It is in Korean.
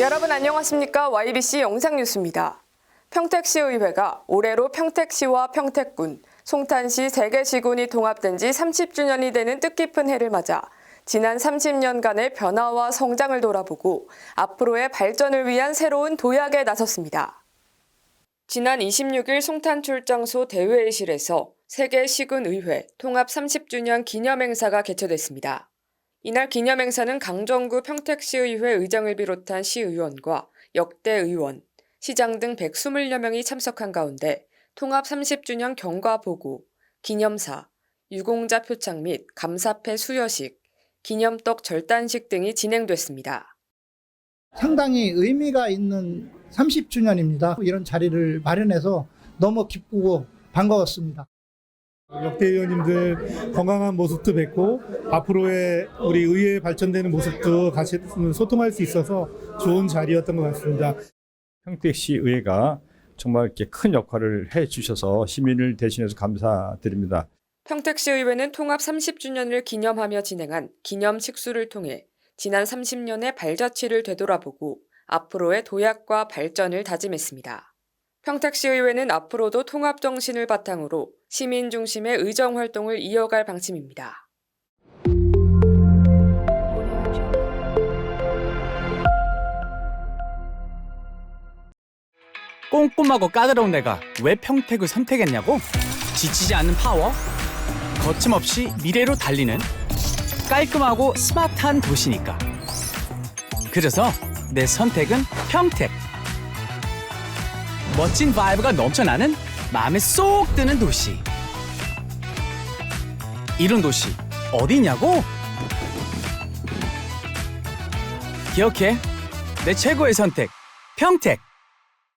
여러분 안녕하십니까? YBC 영상뉴스입니다. 평택시의회가 올해로 평택시와 평택군, 송탄시 세 개 시군이 통합된 지 30주년이 되는 뜻깊은 해를 맞아 지난 30년간의 변화와 성장을 돌아보고 앞으로의 발전을 위한 새로운 도약에 나섰습니다. 지난 26일 송탄 출장소 대회의실에서 세계 시군 의회 통합 30주년 기념 행사가 개최됐습니다. 이날 기념 행사는 강정구 평택시의회 의장을 비롯한 시의원과 역대 의원, 시장 등 120여 명이 참석한 가운데 통합 30주년 경과 보고, 기념사, 유공자 표창 및 감사패 수여식, 기념떡 절단식 등이 진행됐습니다. 상당히 의미가 있는 30주년입니다. 이런 자리를 마련해서 너무 기쁘고 반가웠습니다. 역대 의원님들 건강한 모습도 뵙고 앞으로의 우리 의회 발전되는 모습도 같이 소통할 수 있어서 좋은 자리였던 것 같습니다. 평택시 의회가 정말 이렇게 큰 역할을 해 주셔서 시민을 대신해서 감사드립니다. 평택시의회는 통합 30주년을 기념하며 진행한 기념 식수를 통해 지난 30년의 발자취를 되돌아보고 앞으로의 도약과 발전을 다짐했습니다. 평택시의회는 앞으로도 통합 정신을 바탕으로 시민 중심의 의정 활동을 이어갈 방침입니다. 꼼꼼하고 까다로운 내가 왜 평택을 선택했냐고? 지치지 않는 파워? 거침없이 미래로 달리는 깔끔하고 스마트한 도시니까. 그래서 내 선택은 평택. 멋진 바이브가 넘쳐나는 마음에 쏙 드는 도시. 이런 도시 어디냐고? 기억해. 내 최고의 선택. 평택.